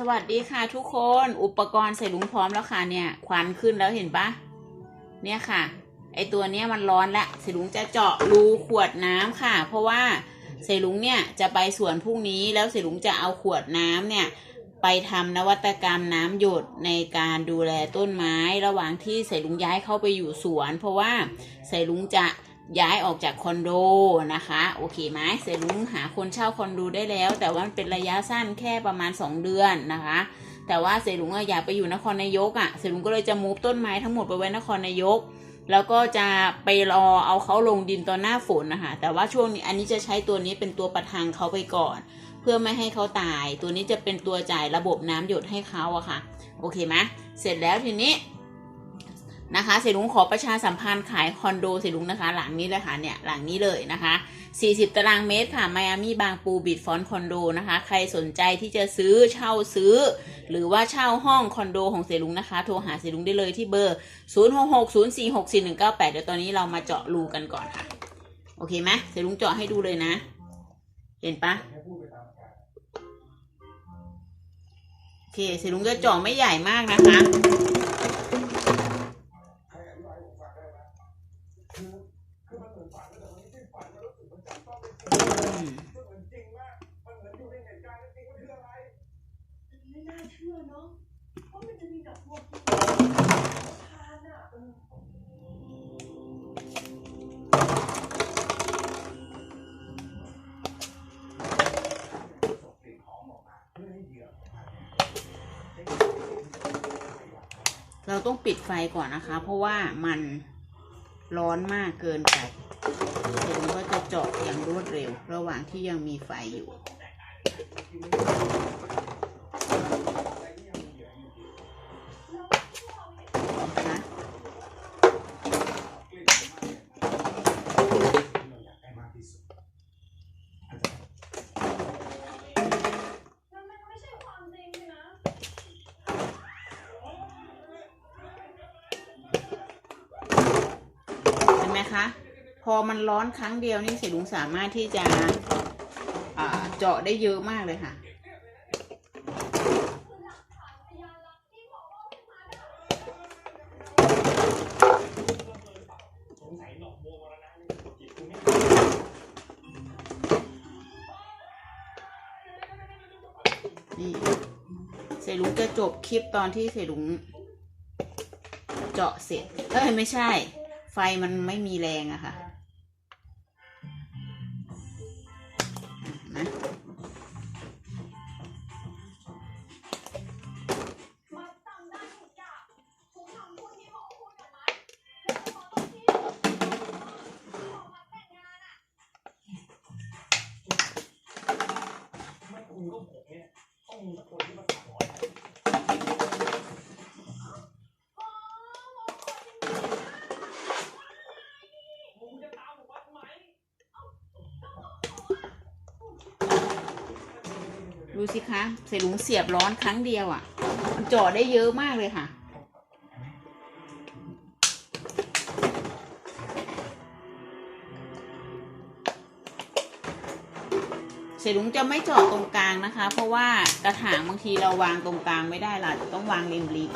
สวัสดีค่ะทุกคนอุปกรณ์ใส่ลุงพร้อมแล้วค่ะเนี่ยควันขึ้นแล้วเห็นปะเนี่ยค่ะ ไอตัวเนี้ยมันร้อนแล้วใส่ลุงจะเจาะรูขวดน้ำค่ะ เพราะว่าใส่ลุงเนี่ยจะไปสวนพรุ่งนี้แล้วใส่ลุงจะเอาขวดน้ำเนี่ย ไปทำนวัตกรรมน้ำหยดในการดูแลต้นไม้ระหว่างที่ใส่ลุงย้ายเข้าไปอยู่สวน เพราะว่าใส่ลุงจะ ย้ายออกจากคอนโดนะคะ โอเคไหมใส่ลุงหาคนเช่าคอนโดได้แล้ว แต่ว่ามันเป็นระยะสั้นแค่ประมาณ 2 เดือนนะคะ แต่ว่าเสลุงอะอยากไปอยู่นครนายกอะ่ะเสลุงก็เลยจะมูฟต้นไม้ทั้งหมดไปไว้นครนายก แล้วก็จะไปรอเอาเขาลงดินตอนหน้าฝนนะคะแต่ว่าช่วงนี้อันนี้จะใช้ตัวนี้เป็นตัวประทังเขาไปก่อน เพื่อไม่ให้เขาตาย ตัวนี้จะเป็นตัวจ่ายระบบน้ำหยดให้เขาอะค่ะ โอเคไหมเสร็จแล้วทีนี้ นะคะเสลุงขอประชาสัมพันธ์ขายคอนโดเสลุงนะคะ หลังนี้เลยค่ะเนี่ยหลังนี้เลยนะคะ 40 ตารางเมตรค่ะไมอามี่บางปูบิดฟอนคอนโดนะคะ ใครสนใจที่จะซื้อเช่าซื้อ หรือว่าเช่าห้องคอนโดของเสลุงนะคะ โทรหาเสลุงได้เลยที่เบอร์ 0660464198 เดี๋ยวตอนนี้เรามาเจาะรูกันก่อนค่ะ โอเคไหมเสลุงเจาะให้ดูเลยนะ เห็นปะโอเคเสลุงจะเจาะไม่ใหญ่มากนะคะ อืม ไม่น่าเชื่อเนาะว่ามันจะมีดอกบัวที่ทานอะ เราต้องปิดไฟก่อนนะคะ เพราะว่ามันร้อนมากเกินไป เดี๋ยวมันก็จะเจาะอย่างรวดเร็ว ระหว่างที่ยังมีไฟอยู่นะคะแล้วมันก็ไม่ใช่คะเห็นไหมคะ พอมันร้อนครั้งเดียวนี่เสลุงสามารถที่จะเจาะได้เยอะมากเลยค่ะ นี่เสลุงจะจบคลิปตอนที่เสลุงเจาะเสร็จ เอ้ยไม่ใช่ ไฟมันไม่มีแรงอะค่ะนะ ดูสิคะเสลุงเสียบร้อนครั้งเดียวอะ่ะ มันจอดได้เยอะมากเลยค่ะ เสลุงจะไม่เจาะตรงกลางนะคะ เพราะว่ากระถางบางทีเราวางตรงกลางไม่ได้เราจะต้องวางริมริม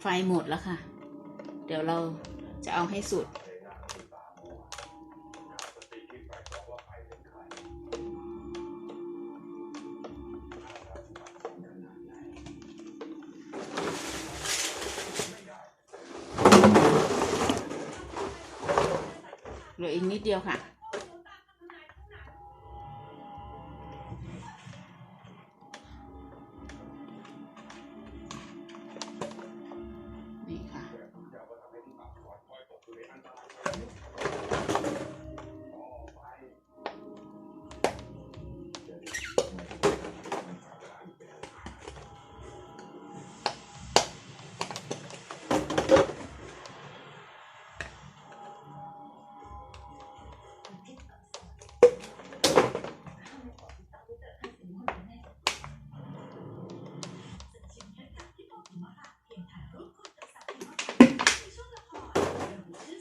ไฟหมดแล้วค่ะ เดี๋ยวเราจะเอาให้สุด เหลืออีกนิดเดียวค่ะ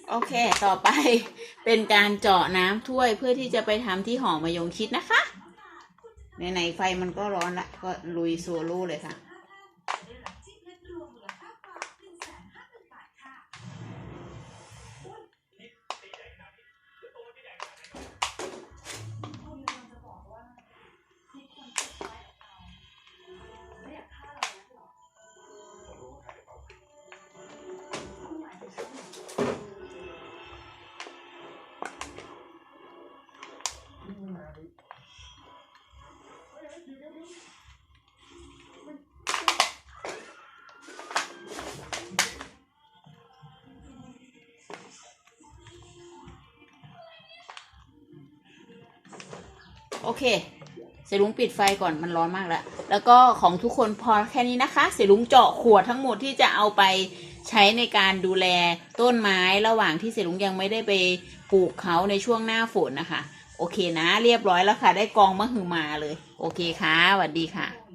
โอเค ต่อไปเป็นการเจาะน้ำถ้วยเพื่อที่จะไปทำที่หอมมะยงชิดนะคะไหนไฟมันก็ร้อนละก็ลุยโซโล่เลยค่ะ โอเค เสลุงปิดไฟก่อนมันร้อนมากแล้ว แล้วก็ของทุกคนพอแค่นี้นะคะ เสลุงเจาะขวดทั้งหมดที่จะเอาไปใช้ในการดูแลต้นไม้ระหว่างที่เสลุงยังไม่ได้ไปปลูกเขาในช่วงหน้าฝนนะคะ โอเคนะ เรียบร้อยแล้วค่ะ ได้กองมะฮือมาเลย โอเคค่ะสวัสดีค่ะ